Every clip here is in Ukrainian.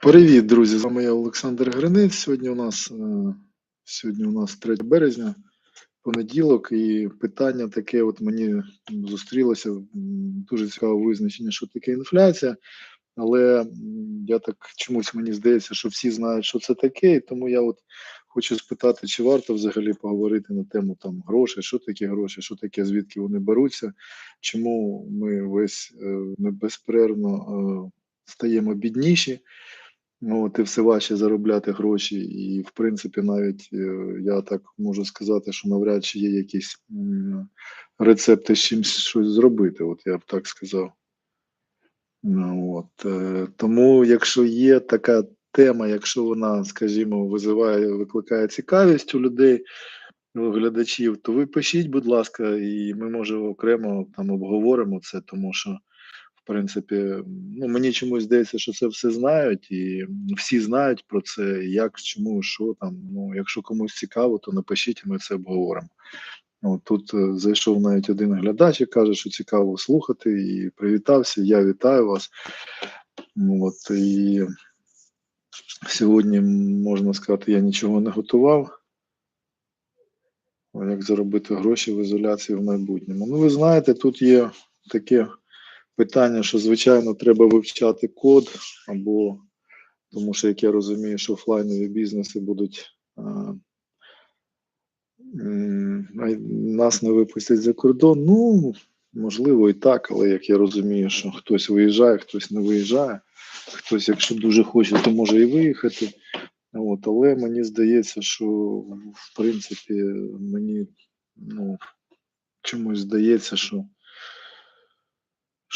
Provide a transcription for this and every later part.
Привіт, друзі! З вами я Олександр Гринець. Сьогодні у нас е, сьогодні у нас 3 березня, понеділок, і питання таке: от мені зустрілося дуже цікаве визначення, що таке інфляція. Але я так чомусь мені здається, що всі знають, що це таке, і тому я от хочу спитати, чи варто взагалі поговорити на тему там грошей, що таке гроші, що таке, звідки вони беруться, чому ми весь е, ми безперервно е, стаємо бідніші. Ну, і все важче заробляти гроші, і в принципі, навіть е, я так можу сказати, що навряд чи є якісь рецепти з чимось щось зробити. От я б так сказав. Ну, от, е, тому, якщо є така тема, якщо вона, скажімо, визиває, викликає цікавість у людей, у глядачів, то ви пишіть, будь ласка, і ми може окремо там обговоримо це, тому що принципі, ну мені чомусь здається, що це все знають, і всі знають про це, як, чому, що там. Ну, якщо комусь цікаво, то напишіть, ми це обговоримо. От тут е, зайшов навіть один глядач і каже, що цікаво слухати, і привітався. Я вітаю вас. Ну, От і сьогодні можна сказати, я нічого не готував. Як заробити гроші в ізоляції в майбутньому? Ну, ви знаєте, тут є таке питання, що звичайно треба вивчати код, або тому що, як я розумію, що офлайнові бізнеси будуть а, нас не випустять за кордон. Ну, можливо, і так, але як я розумію, що хтось виїжджає, хтось не виїжджає, хтось, якщо дуже хоче, то може і виїхати. От, але мені здається, що в принципі мені ну, чомусь здається, що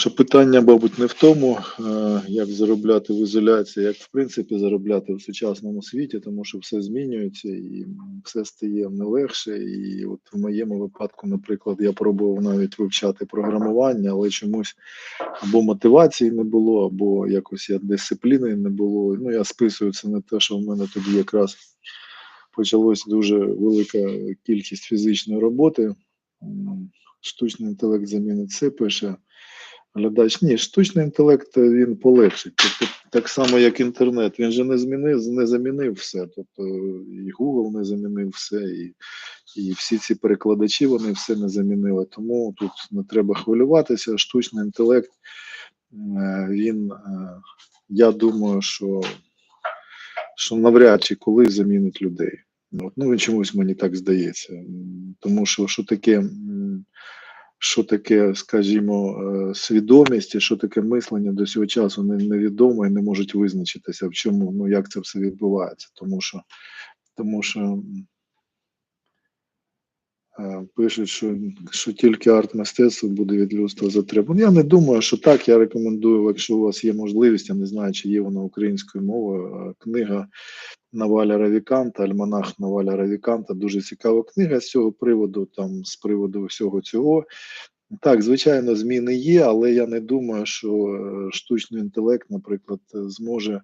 що питання, мабуть, не в тому, е, як заробляти в ізоляції, як в принципі заробляти в сучасному світі, тому що все змінюється і все стає не легше. І от в моєму випадку, наприклад, я пробував навіть вивчати програмування, але чомусь або мотивації не було, або якось я дисципліни не було. Ну я списую це на те, що в мене тоді якраз почалась дуже велика кількість фізичної роботи. Штучний інтелект замінить це пише. Глядач, ні, штучний інтелект е, він полегшить. Тобто, так само, як інтернет, він же не змінив, не замінив все. Тобто і Google не замінив все, і, і всі ці перекладачі вони все не замінили. Тому тут не треба хвилюватися. Штучний інтелект, е, він, я думаю, що, що навряд чи коли замінить людей. От, Ну, чомусь мені так здається. Тому що що таке. Що таке, скажімо, е, свідомість і що таке мислення до цього часу не- невідомо і не можуть визначитися, в чому, ну як це все відбувається. Тому що, тому що пишуть, що, що тільки арт-мистецтво буде від людства затребувано. Я не думаю, що так. Я рекомендую, якщо у вас є можливість, я не знаю, чи є вона українською мовою, е, книга Наваля Равіканта, Альманах Наваля Равіканта, дуже цікава книга з цього приводу, там з приводу всього цього. Так, звичайно, зміни є, але я не думаю, що е, штучний інтелект, наприклад, е, зможе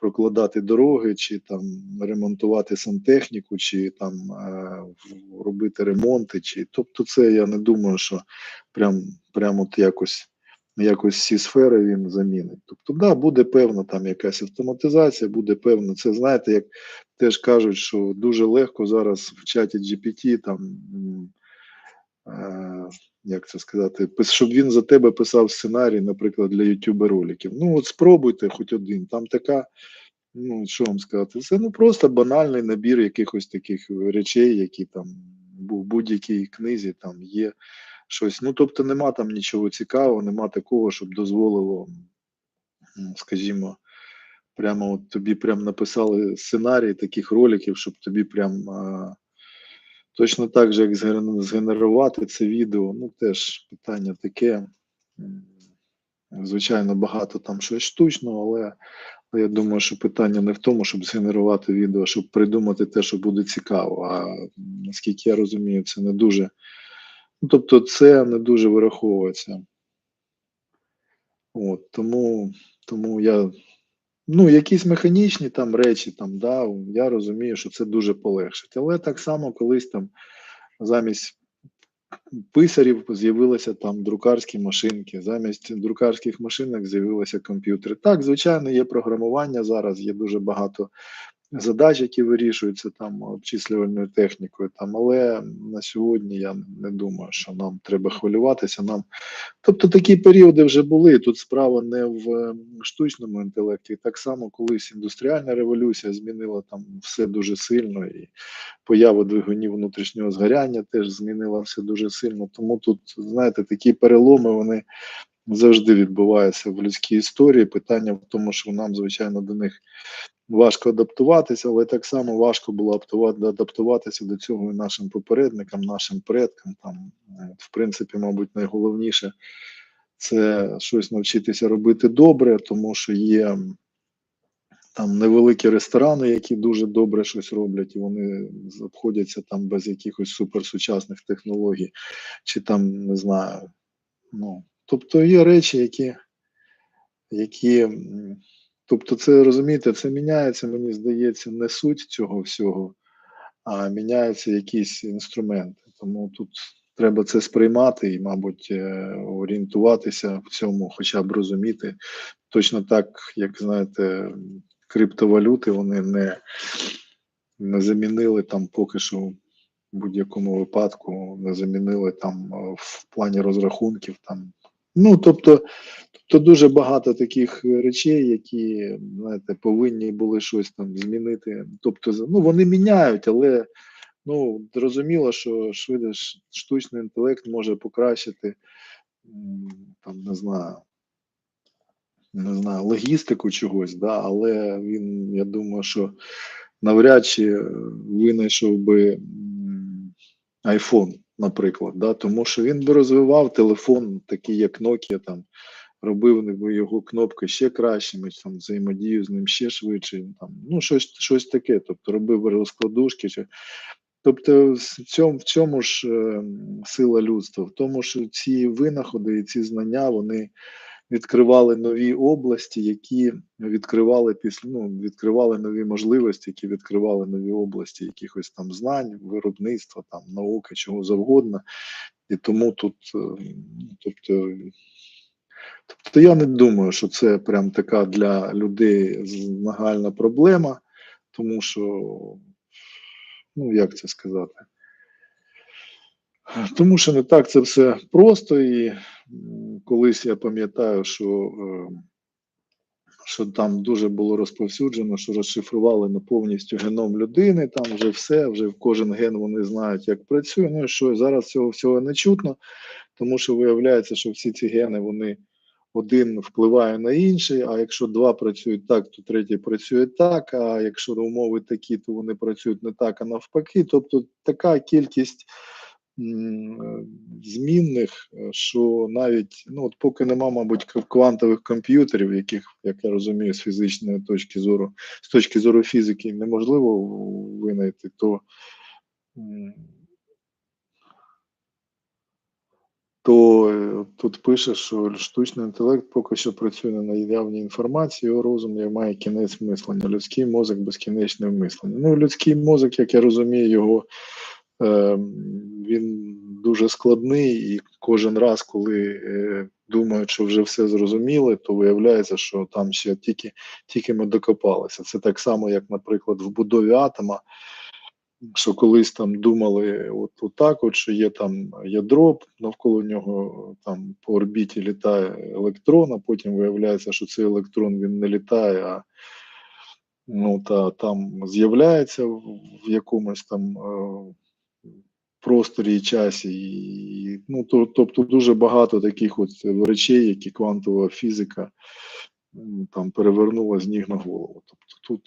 прокладати дороги, чи там ремонтувати сантехніку, чи там е, робити ремонти. Чи тобто, це я не думаю, що прям прям от якось. Якось всі сфери він замінить. Тобто, да, буде певна там якась автоматизація, буде певно. Це знаєте, як теж кажуть, що дуже легко зараз в чаті GPT там. е, як це сказати, щоб він за тебе писав сценарій, наприклад, для YouTube роликів. Ну, от спробуйте хоч один. Там така, ну що вам сказати, це ну просто банальний набір якихось таких речей, які там в будь-якій книзі там є щось. Ну, тобто нема там нічого цікавого, нема такого, щоб дозволило, скажімо, прямо от тобі прям написали сценарій таких роликів, щоб тобі прям. а, Точно так же, як згенерувати це відео, ну теж питання таке. Звичайно, багато там щось штучного, але, я думаю, що питання не в тому, щоб згенерувати відео, щоб придумати те, що буде цікаво. А наскільки я розумію, це не дуже. Ну, тобто, це не дуже вираховується. От, тому, тому я. Ну, якісь механічні там речі, там, да, я розумію, що це дуже полегшить. Але так само колись там замість писарів з'явилися там друкарські машинки. Замість друкарських машинок з'явилися комп'ютери. Так, звичайно, є програмування зараз, є дуже багато задач, які вирішуються там обчислювальною технікою. Там, але на сьогодні я не думаю, що нам треба хвилюватися. Нам, тобто такі періоди вже були. Тут справа не в е, штучному інтелекті. Так само колись індустріальна революція змінила там все дуже сильно, і поява двигунів внутрішнього згоряння теж змінила все дуже сильно. Тому тут, знаєте, такі переломи вони. Завжди відбуваються в людській історії. Питання в тому, що нам, звичайно, до них важко адаптуватися, але так само важко було адаптуватися до цього і нашим попередникам, нашим предкам. Там, е, в принципі, мабуть, найголовніше це щось навчитися робити добре, тому що є там невеликі ресторани, які дуже добре щось роблять, і вони обходяться там без якихось суперсучасних технологій, чи там не знаю. Ну, тобто є речі, які, які Тобто, це розумієте, це міняється, мені здається, не суть цього всього, а міняються якісь інструменти. Тому тут треба це сприймати і, мабуть, е, орієнтуватися в цьому, хоча б розуміти. Точно так, як знаєте, криптовалюти вони не, не замінили там поки що в будь-якому випадку, не замінили там е, в плані розрахунків там. Ну, тобто, то дуже багато таких речей, які знаєте, повинні були щось там змінити. Тобто, ну вони міняють, але ну зрозуміло, що швидше штучний інтелект може покращити там, не знаю, не знаю, логістику чогось, да, але він, я думаю, що навряд чи винайшов би iPhone, наприклад, да, тому що він би розвивав телефон, такий як Nokia там робив би його кнопки ще кращими, там взаємодію з ним ще швидше, там, ну щось щось таке, тобто робив розкладушки. Чи... Тобто, в цьому в цьому ж е, сила людства, в тому, що ці винаходи і ці знання вони відкривали нові області, які відкривали після ну, відкривали нові можливості, які відкривали нові області якихось там знань, виробництва, там науки, чого завгодно. І тому тут, е, тобто. Тобто я не думаю, що це прям така для людей нагальна проблема, тому що, ну як це сказати? Тому що не так це все просто, і колись я пам'ятаю, що е, що там дуже було розповсюджено, що розшифрували на повністю геном людини, там вже все, вже в кожен ген вони знають, як працює. Ну і що зараз цього всього не чутно, тому що виявляється, що всі ці гени вони один впливає на інший, а якщо два працюють так, то третій працює так. А якщо умови такі, то вони працюють не так, а навпаки. Тобто така кількість змінних, що навіть ну от поки нема, мабуть, квантових комп'ютерів, яких, як я розумію, з фізичної точки зору, з точки зору фізики неможливо винайти, то то е, тут пише, що штучний інтелект поки що працює на наявній інформації, його розум має кінець мислення. Людський мозок безкінечне мислення. Ну, людський мозок, як я розумію, його е, він дуже складний, і кожен раз, коли е, думають, що вже все зрозуміли, то виявляється, що там ще тільки тільки ми докопалися. Це так само, як, наприклад, в будові атома що колись там думали, от, от так, от що є там ядро, навколо нього там по орбіті літає електрон, а потім виявляється, що цей електрон він не літає, а ну, та, там з'являється в якомусь там е, просторі і часі. І, ну, то, Тобто дуже багато таких от речей, які квантова фізика там перевернула з ніг на голову. Тобто тут,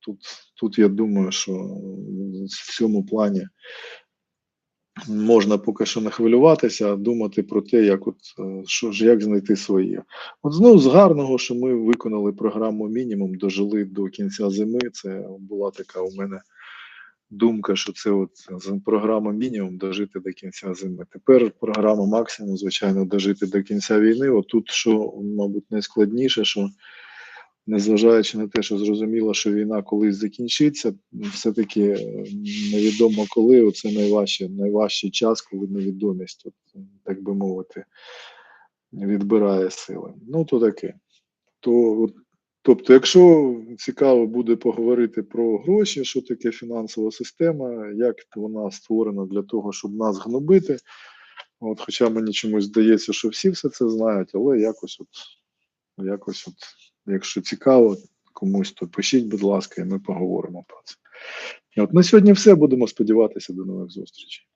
тут Тут я думаю, що в цьому плані можна поки що не хвилюватися, а думати про те, як от е, що ж як знайти своє. От знову з гарного, що ми виконали програму мінімум, дожили до кінця зими. Це була така у мене думка, що це от програма мінімум дожити до кінця зими. Тепер програма максимум, звичайно, дожити до кінця війни. От тут що, мабуть, найскладніше, що незважаючи на те, що зрозуміло, що війна колись закінчиться, все-таки е, невідомо коли. Оце найважче, найважчий час, коли невідомість, от, так би мовити, відбирає сили. Ну, то таке. То, от, тобто, якщо цікаво буде поговорити про гроші, що таке фінансова система, як вона створена для того, щоб нас гнобити. От, хоча мені чомусь здається, що всі все це знають, але якось от, якось от, якщо цікаво комусь, то пишіть, будь ласка, і ми поговоримо про це. От на сьогодні все. Будемо сподіватися до нових зустрічей.